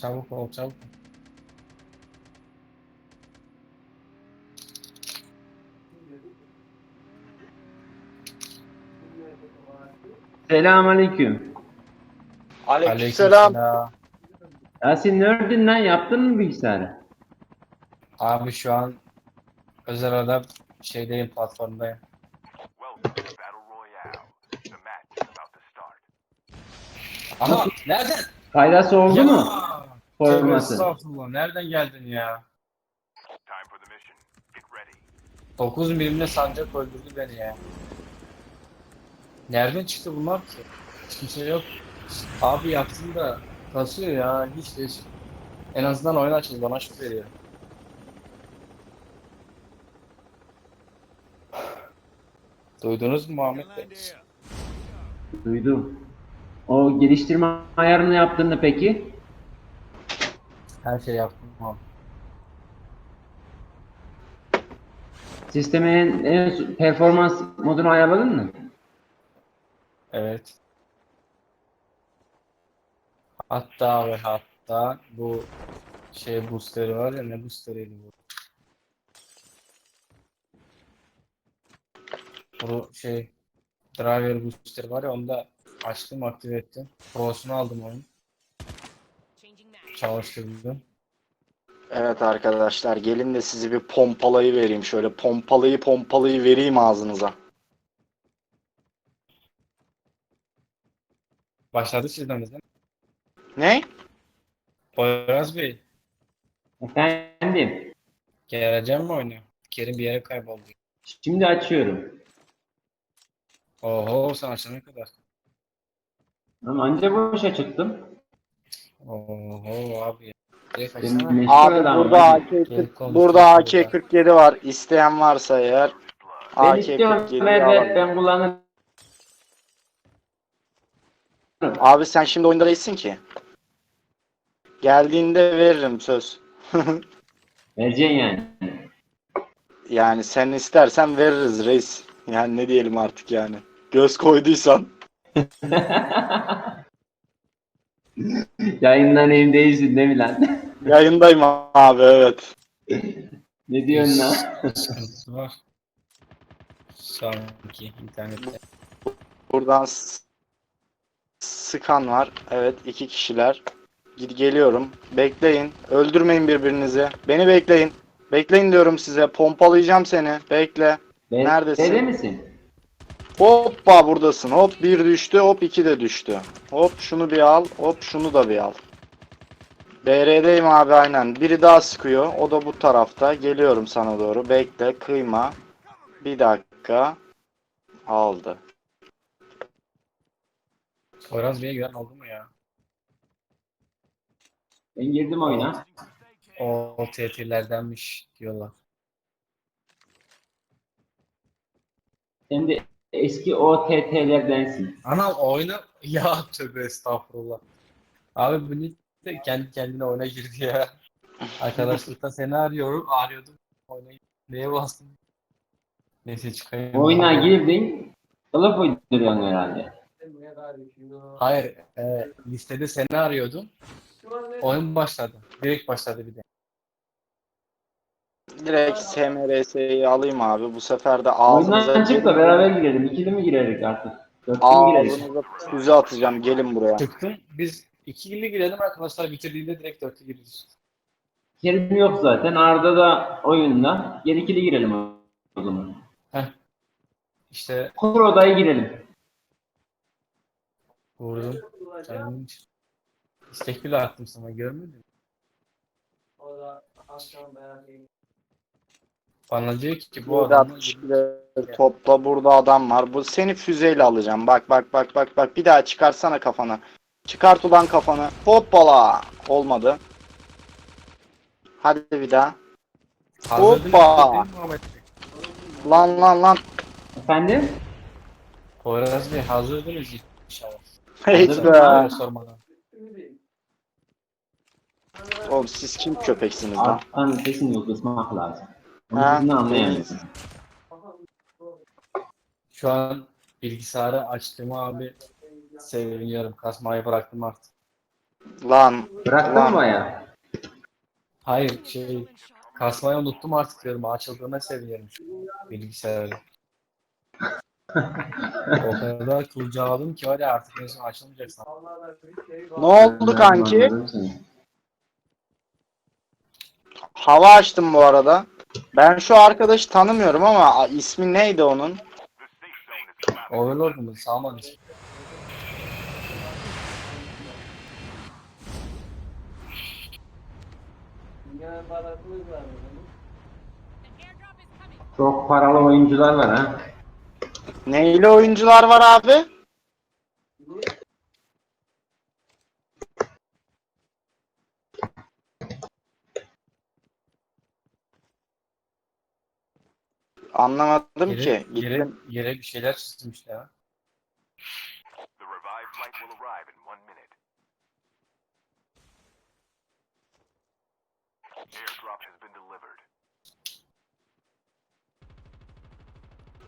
Çabuk ol çabuk. Selamünaleyküm. Aleykümselam. Aleykümselam. Yasin neredin lan? Yaptın mı bilgisayarı? Abi şu an özel adam şeydeyim platformdayım. Welcome to Battle Royale. The match is about to start. Ama nereden? Faydası oldu mu? Forması. Estağfurullah. Nereden geldin ya? Time for the mission. Get ready. 9 milimle sancak öldürdü beni ya. Nereden çıktı bunlar ki? Hiç kimse yok. Abi yaptım da kasıyor ya. Hiç hiç. En azından oyun açıldı. Bana şut veriyor. Duydunuz mu Muhammed Bey? Duydum. O geliştirme ayarını yaptın mı peki? Her şey yaptım abi. Sistemin en son- performans modunu ayarladın mı? Evet. Hatta ve hatta bu şey boosteri var ya ne boosteriydi bu? Bu şey driver booster var ya onu da açtım aktive ettim. Pro'sunu aldım onun. Çalıştırdım. Evet arkadaşlar gelin de sizi bir pompalayı vereyim. Şöyle pompalayı pompalayı vereyim ağzınıza. Başladı sizden? Ne? Poyraz Bey Efendim. geleceğim mi oyuna? Kerim bir yere kayboldu. Şimdi açıyorum. Oho sen açana kadar. Ama anca boşa çıktım. Oho abi Benim Abi burada. AK burada burada. AK-47 var. İsteyen varsa eğer Ben istiyorum. AK-47'yi Ver ver alalım. ben kullanırım. Abi sen şimdi oyunda değilsin ki. Geldiğinde veririm söz. Vereceksin yani. Yani sen istersen veririz reis. Yani ne diyelim artık yani. Göz koyduysan. Yayından evdeyiz değil mi lan? Yayındayım abi evet. ne diyorsun lan? Sıkıntısı var. Sanki internette. Buradan s- sıkan var. Evet iki kişiler. Gid geliyorum. Bekleyin. Öldürmeyin birbirinizi. Beni bekleyin. Bekleyin diyorum size. Pompalayacağım seni. Bekle. Ben- Neredesin? Nerede misin? Hoppa buradasın. Hop bir düştü. Hop iki de düştü. Hop şunu bir al. Hop şunu da bir al. BR'deyim abi aynen. Biri daha sıkıyor. O da bu tarafta. Geliyorum sana doğru. Bekle. Kıyma. Bir dakika. Aldı. Poyraz Bey'e güven oldu mu ya? Ben girdim oyuna. O TT'lerdenmiş diyorlar. Sen de eski OTT'lerdensin. Ana oyuna ya tövbe estağfurullah. Abi bu de kendi kendine oyuna girdi ya. Arkadaşlıkta seni arıyorum. Arıyordum. Oyuna neye bastım? Neyse çıkayım. Oyuna girdin. Kılıf uyduruyorsun herhalde. Hayır. E, listede seni arıyordum. Oyun başladı. Direkt başladı bir de. Direkt SMRS'yi alayım abi. Bu sefer de ağzınıza Oyundan çık da beraber girelim. İkili mi girerek artık? Dörtlü mü gireriz? ağzınıza füze atacağım. Gelin buraya. Çıktım. Biz ikili girelim arkadaşlar. Bitirdiğinde direkt dörtlü gireceğiz. Kerim yok zaten. Arda da oyunda. Gel ikili girelim o zaman. İşte Kur odaya girelim. vurdum. Kendim için. İstek bile attım sana görmedin mi? Bana diyor ki bu Burada adamın 60 topla burada adam var. Bu seni füzeyle alacağım. Bak bak bak bak bak. Bir daha çıkarsana kafanı. Çıkart ulan kafanı. Hoppala. Olmadı. Hadi bir daha. Hazırladın Hoppa! değil mi Muhammed Bey? Lan lan lan. Efendim? Poyraz Bey hazırdınız inşallah. Hiç be. Sormadan. Oğlum siz kim köpeksiniz lan? Alttan sesin yok ısmak lazım. Ha. ne anlayamıyorsun. Şu an bilgisayarı açtım abi. Seviniyorum. Kasmayı bıraktım artık. Lan Bıraktın mı ya? Hayır şey kasmayı unuttum artık diyorum. Açıldığına seviniyorum şu bilgisayarı. o kadar kurcaladım ki var ya artık son açılmayacak sanırım. ne oldu kanki? Hava açtım bu arada. Ben şu arkadaşı tanımıyorum ama ismi neydi onun? Overlord mu? Salman ismi. Çok paralı oyuncular var ha. Neyli oyuncular var abi? Anlamadım ki. Yere, yere, Gittim. yere bir şeyler çizmişler. ya.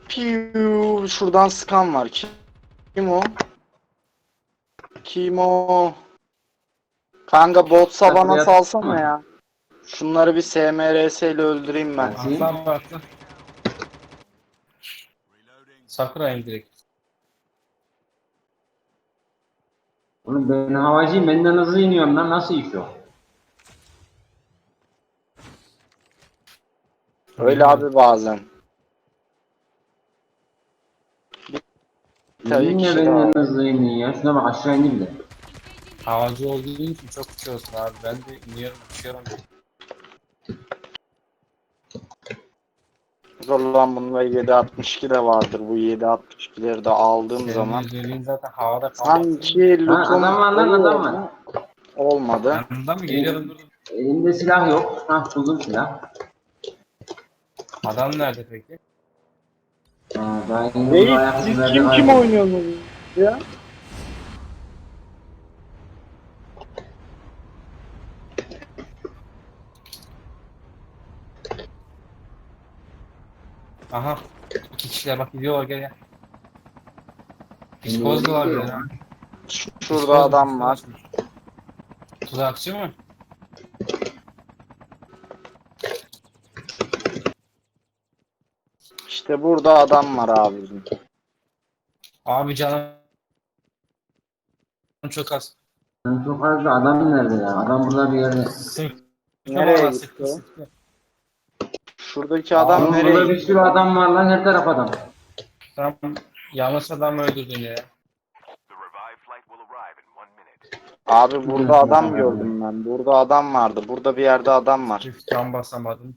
Piu, şuradan skan var. Kim, kim o? Kim o? Kanka botsa bana salsana ya. Şunları bir SMRS ile öldüreyim ben. Atlan bıraktın. Sakura'yım direkt. Oğlum ben havacıyım benden hızlı iniyorum lan nasıl iş o? Öyle abi bazen. Tabii ki ya şey benden hızlı iniyor ya? Şuna bak aşağı indi bile. Havacı olduğun için çok uçuyorsun abi. Ben de iniyorum uçuyorum. Zor lan bunda 762 de vardır. Bu 762'leri de aldığım Senin zaman. zaten havada. Sanki Ha, lootum adam var lan adam var. Olmadı. Yanında mı durdum. Elimde silah yok. Hah buldum silah. Adam nerede peki? Aa, daha yeni Reis siz kim kim ayrıldım. oynuyorsunuz ya? Aha. İki kişiler bak gidiyorlar gel gel. Psikozlular ha. Şurada adam var. Tuzakçı mı? İşte burada adam var abi bizim. Abi canım çok az. Lan çok az da adam nerede ya? Adam burada bir yerde. Nereye gitti. Şuradaki adam Oğlum nereye burada bir sürü adam var lan her taraf adam. Tam yanlış adam öldürdün ya. The revived flight will arrive in one minute. Abi burada adam gördüm ben. Burada adam vardı. Burada bir yerde adam var. Çift can basamadım.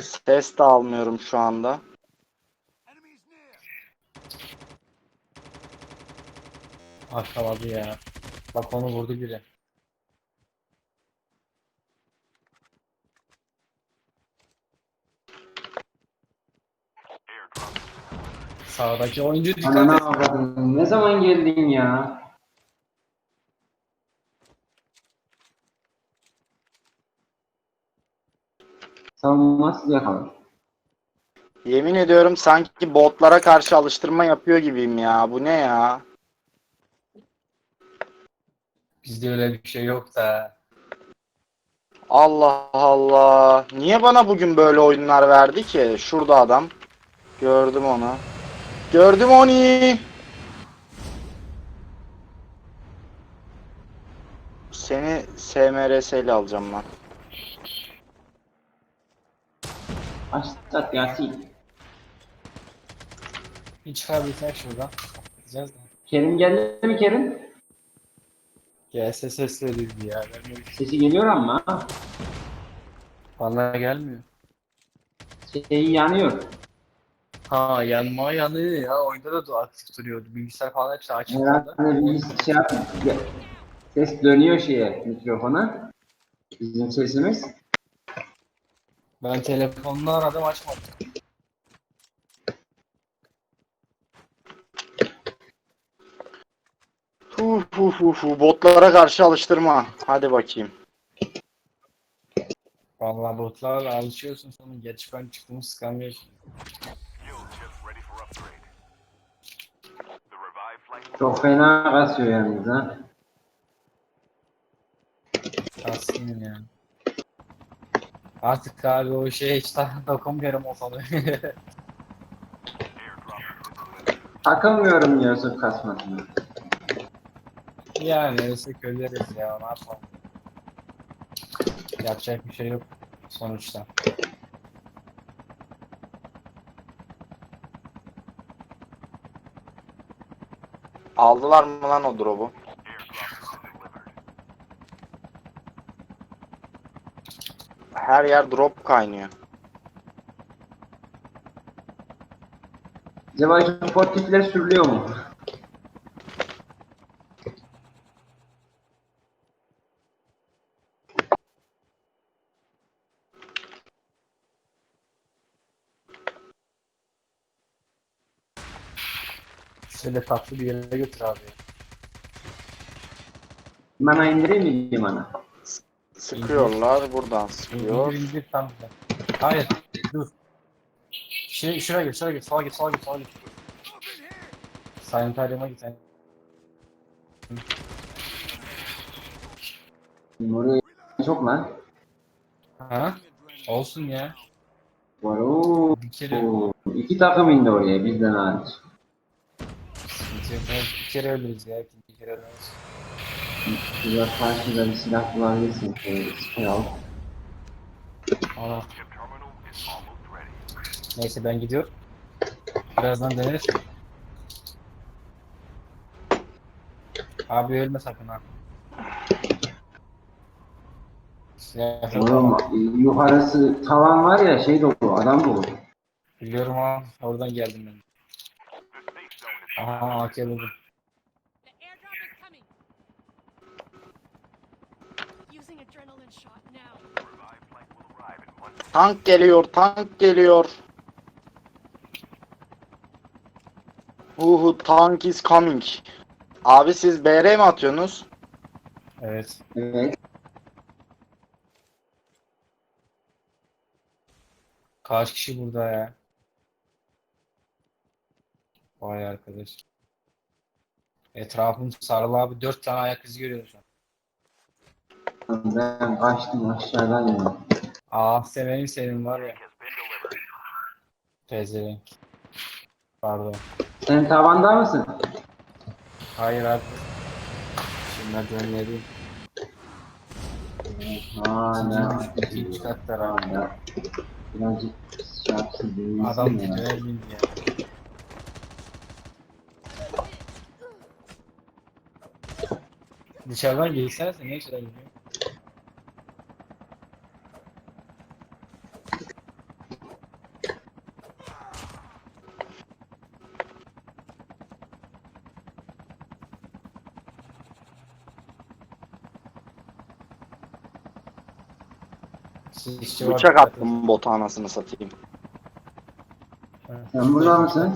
Ses de almıyorum şu anda. Arkaladı ya. Bak onu vurdu biri. Sağdaki oyuncu dikkat Anana et. avradın. Ne zaman geldin ya? Savunmasız yakalar. Yemin ediyorum sanki botlara karşı alıştırma yapıyor gibiyim ya. Bu ne ya? Bizde öyle bir şey yok da. Allah Allah. Niye bana bugün böyle oyunlar verdi ki? Şurada adam. Gördüm onu. Gördüm onu. Seni SMRS ile alacağım lan. Başlat Yasin. Bir çıkabilsen şuradan. Gideceğiz de. Kerim geldi mi Kerim? Gelse sesleri ya. Vermiyor. Sesi geliyor ama. ha. Bana gelmiyor. Şeyi yanıyor. Ha yanma yanıyor ya. Oyunda da aktif duruyordu. Bilgisayar falan hepsi açık. Herhalde bir şey yap. ya- Ses dönüyor şeye mikrofona. Bizim sesimiz. Ben telefonla aradım açmadım. Hu hu hu hu. Botlara karşı alıştırma. Hadi bakayım. Vallahi botlarla alışıyorsun sonra geç ben çıktım sıkamıyorsun. Çok fena kasıyor yalnız ha. Kastım yani. Artık abi o şeye hiç dokunmuyorum o sonu. Takılmıyorum diyorsun kasmasına. yani öyleyse köyleriz ya ne yapalım. Yapacak bir şey yok sonuçta. Aldılar mı lan o drop'u? Her yer drop kaynıyor. Şu portifler sürülüyor mu? Şöyle tatlı bir yere götür abi. Mana indireyim mi mana? Sıkıyorlar buradan sıkıyor. İndir indir tam güzel. Hayır dur. Şey, şuraya git şuraya git sola git sola git sola git. Sanitaryuma git. sen. Oraya çok lan. Ha? Olsun ya. Var ooo. Bir kere İki takım indi oraya bizden hariç. Evet, Bir kere ölürüz ya. ikinci kere ölürüz. Şurada karşıda bir silah bulabilirsin. Şöyle silah al. Ready. Neyse ben gidiyorum. Birazdan deneriz. Abi ölme sakın ha. Silah yok ama. Oğlum yukarısı tavan var ya şey dolu adam dolu. Biliyorum ha. Oradan geldim ben. Aha AK buldum. Tank geliyor, tank geliyor. Uhu tank is coming. Abi siz BR mi atıyorsunuz? Evet. Evet. Kaç kişi burada ya? Vay arkadaş. Etrafım sarılı abi. Dört tane ayak izi görüyorum şu an. Ben kaçtım aşağıdan ya. Aa sevenim senin var ya. Pezevenk. Pardon. Sen tavanda mısın? Hayır abi. Şimdi merdivenleri Hala. ikinci katlar abi. Birazcık şey yapsın. dinlensin Adam tepeye bindi ya. Dışarıdan gelsene sen ne içeri gidiyorsun? Bıçak attım bota anasını satayım. Sen burada mısın?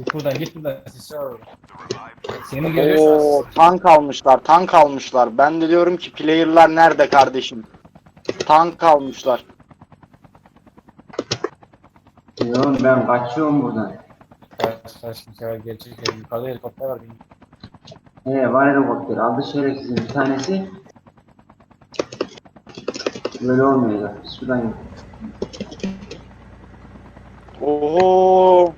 Git buradan git buradan Seni görüyor şu Oo an. tank almışlar, tank almışlar. Ben de diyorum ki player'lar nerede kardeşim? Tank almışlar. Yok ben kaçıyorum buradan. Kaç kaç kimse var gerçek yukarıda helikopter var benim. He var helikopter. Aldı şerefsizin bir tanesi. Böyle olmuyor. Şuradan git. Oho.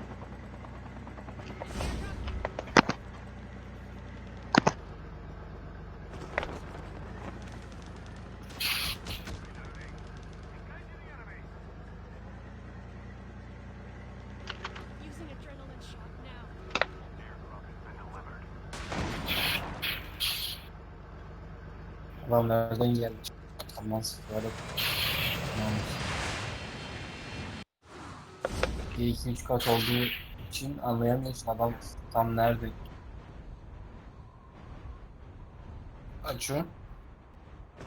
Adam nereden gelmiş? Aman. Aman. Bir iki üç kat olduğu için anlayamıyorsun adam tam nerede. Açıyor.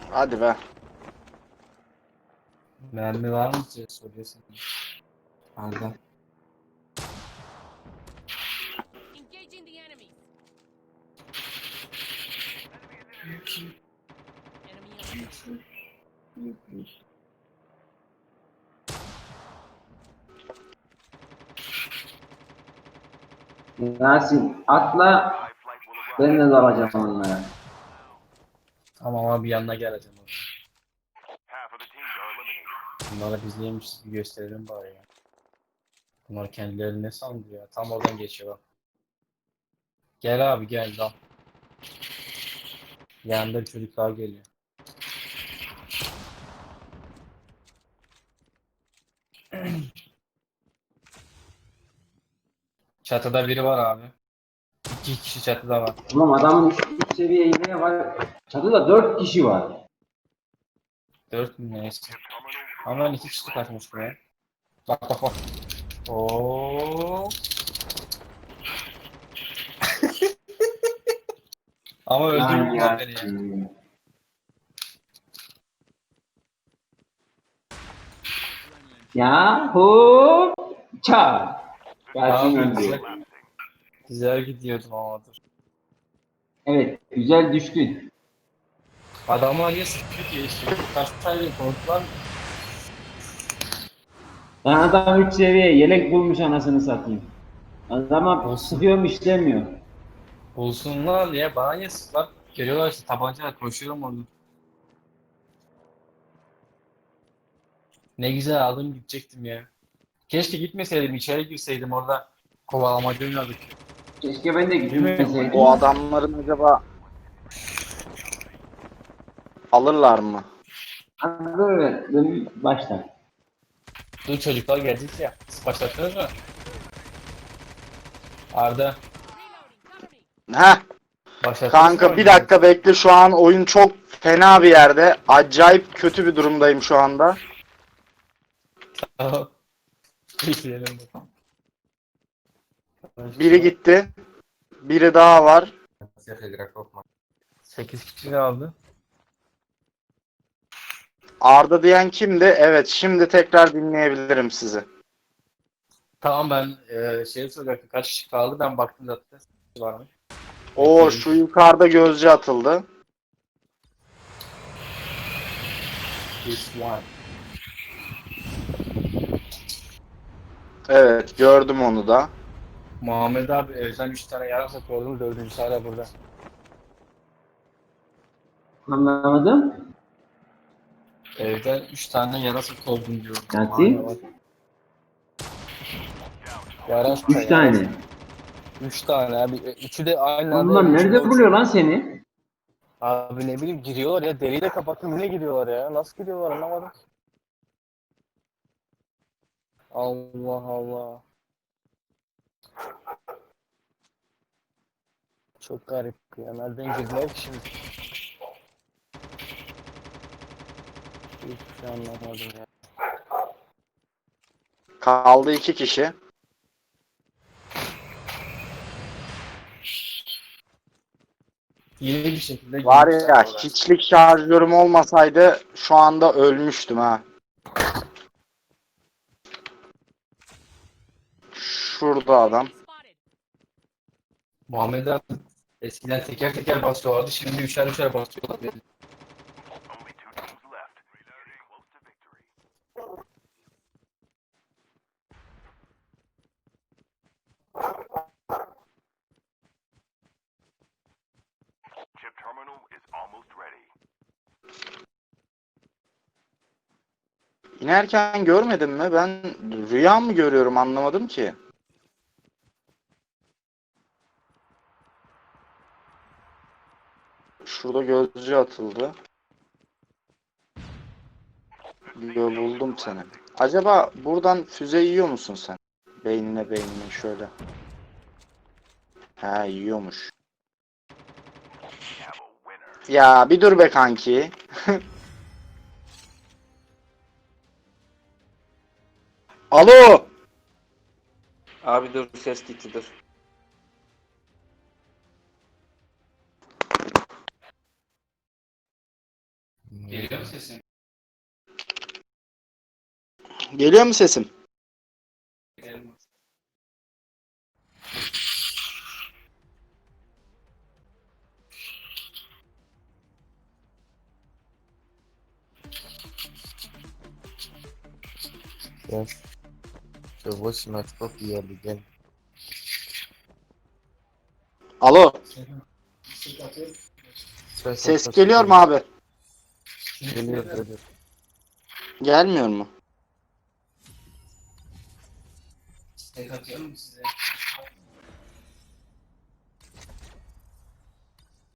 Hadi be. Mermi var mı diye soruyorsun. Arda. Engaging the enemy. Yasin atla. Ben de dalacağım onlara. Tamam abi yanına geleceğim. eliminated. Bunlara biz neymişiz bir gösterelim bari ya. Bunlar kendilerini ne sandı ya? Tam oradan geçiyor. Gel abi gel lan. Yanında bir çocuk daha geliyor. Çatıda biri var abi. İki kişi çatıda var. Ulan adamın üst, üst seviye yine var. Çatıda dört kişi var. Dört mü neyse. Ama ben iki kişi kaçmıştım ya. Bak bak bak. Oo. Ama öldürdü ya. beni ya. Ya hop ça. Abi, öldü. güzel, güzel gidiyordum ama dur. Evet güzel düştün. Adamlar ya sıkıyor ki işte. Kaç tane korktular? Ben adam 3 seviye yelek bulmuş anasını satayım. Adama Olsun. sıkıyorum işlemiyor. Bulsunlar ya bana niye sıklar? Geliyorlar işte tabancayla koşuyorum orada. Ne güzel aldım gidecektim ya. Keşke gitmeseydim içeri girseydim orada kovalamaca oynardık. Keşke ben de gitmeseydim. Bu adamların acaba alırlar mı? Hadi böyle dön başla. Dur çocuklar gelecek ya. Siz başlattınız mı? Arda başlattınız kanka mı? bir dakika bekle şu an oyun çok fena bir yerde. Acayip kötü bir durumdayım şu anda. Tamam. İzleyelim bakalım. Biri gitti. Biri daha var. 8 kişi kaldı. Arda diyen kimdi? Evet şimdi tekrar dinleyebilirim sizi. Tamam ben e, şey soracaktım. Kaç kişi kaldı? Ben baktım zaten. Var mı? O şu yukarıda gözcü atıldı. This one. Evet gördüm onu da. Muhammed abi evden 3 tane yarasa koydum. Dördüncüsü hala burada. Anlamadım. Evden 3 tane yarasa koydum diyorum. Nasıl? Yarasa. 3 tane. 3 tane abi. E, Üçü de aynı anda. Onlar nerede buluyor lan seni? Abi ne bileyim giriyorlar ya. Deliği de kapattım yine giriyorlar ya. Nasıl giriyorlar anlamadım. Allah Allah. Çok garip ya. Nereden girdiler ki şimdi? Hiçbir şey anlamadım ya. Kaldı iki kişi. Yeni bir şekilde Var ya hiçlik şarjörüm olmasaydı şu anda ölmüştüm ha. Şurada adam. Muhammed abi eskiden teker teker basıyorlardı. Şimdi üçer üçer basıyorlar. Ready. İnerken görmedim mi? Ben rüya mı görüyorum anlamadım ki. Şurada gözcü atıldı. Yo, buldum seni. Acaba buradan füze yiyor musun sen? Beynine beynine şöyle. Ha yiyormuş. Ya bir dur be kanki. Alo. Abi dur ses gitti dur. Geliyor mu sesin? Geliyor mu sesim? Yes. The voice not copy again. Alo. Ses, Ses geliyor mu abi? Geliyor geliyor. Gelmiyor mu? Tek atıyorum size?